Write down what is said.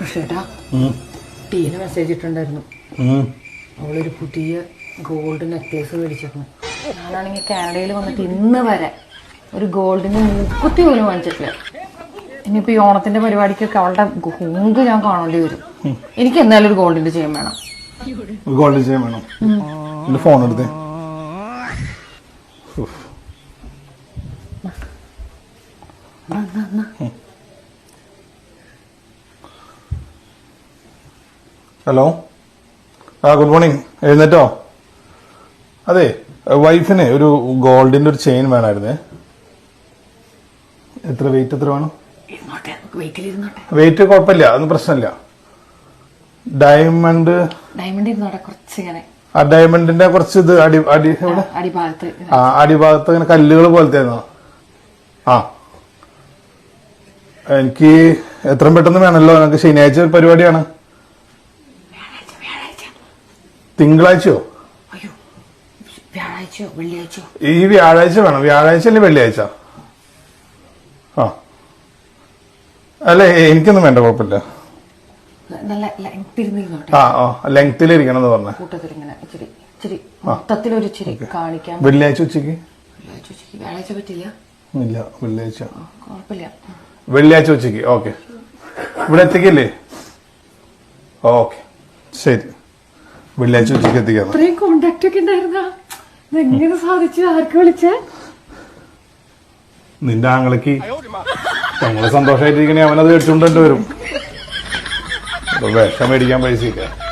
പക്ഷേട്ടാ Tina message ഇട്ടുണ്ടായിരുന്നു. അവളൊരു പുതിയ gold necklace മേടിച്ചിരുന്നു ഞാനാണെങ്കിൽ കാനഡയിൽ വന്നിട്ട് ഇന്ന് വരെ ഒരു ഗോൾഡിന് മൂക്കുത്തി പോലും വാങ്ങിച്ചിട്ടില്ല. ഇനിയിപ്പോ ഈ ഓണത്തിന്റെ പരിപാടിക്കൊക്കെ അവളുടെ ഹൂങ്ക് ഞാൻ കാണേണ്ടി വരും. എനിക്ക് എന്തായാലും ഒരു ഗോൾഡിന്റെ ചെയ്യാൻ വേണം. ഒരു ഗോൾഡ് ചെയ്യാൻ വേണം. ഫോൺ എടുത്തേ. ഉഫ്. ഹലോ ആ ഗുഡ് മോർണിംഗ് എഴുന്നേറ്റോ? അതെ വൈഫിന് ഒരു ഗോൾഡിന്റെ ഒരു ചെയിൻ വേണമായിരുന്നേ എത്ര വെയിറ്റ് എത്ര വേണം? വെയിറ്റ് കുഴപ്പമില്ല അതൊന്നും പ്രശ്നമില്ല. ഡയമണ്ട് ഡയമണ്ട് ആ ഡയമണ്ടിന്റെ കുറച്ച് ഇത് അടി അടി അടിഭാഗത്ത്. ആ അടിഭാഗത്ത് ഇങ്ങനെ കല്ലുകൾ പോലത്തെ ആ. എനിക്ക് എത്രയും പെട്ടെന്ന് വേണമല്ലോ നിങ്ങൾക്ക് ശനിയാഴ്ച പരിപാടിയാണ് വ്യാഴാഴ്ച വ്യാഴാഴ്ച തിങ്കളാഴ്ചയോ? അയ്യോ വ്യാഴാഴ്ചയോ വെള്ളിയാഴ്ചയോ? ഈ വ്യാഴാഴ്ച വേണം. വ്യാഴാഴ്ച അല്ലെ വെള്ളിയാഴ്ച? ആ. അല്ല എനിക്കൊന്നും വേണ്ട കുഴപ്പമില്ല. നല്ല ആ ആ ലെങ്തിലിരിക്കണം എന്ന് പറഞ്ഞ. കൂട്ടത്തിൽ ഇങ്ങനെ ഇച്ചിരി ഇച്ചിരി മൊത്തത്തിലൊരു ഇച്ചിരി വെള്ളിയാഴ്ച ഉച്ചയ്ക്ക് വ്യാഴാഴ്ച ഉച്ചയ്ക്ക്. വ്യാഴാഴ്ച പറ്റില്ല? ഇല്ല വെള്ളിയാഴ്ച. ആ, കുഴപ്പമില്ല. വെള്ളിയാഴ്ച ഉച്ചയ്ക്ക് ഓക്കെ. ഇവിടെ എത്തിക്കില്ലേ? ഓക്കെ. ശരി. വെള്ളിയാഴ്ച ഉച്ചയ്ക്ക് എത്തിക്കാം. ഇത്രയും കോണ്ടാക്ട് ഒക്കെ ഉണ്ടായിരുന്ന? എങ്ങനെ സാധിച്ചു? ആർക്ക് വിളിച്ചേ? നിന്റെ ആങ്ങളക്ക്. ഞങ്ങൾ സന്തോഷമായിട്ടിരിക്കണേ അവനത് മേടിച്ചുകൊണ്ടു വരും. വിഷം മേടിക്കാൻ പൈസ ഇല്ല.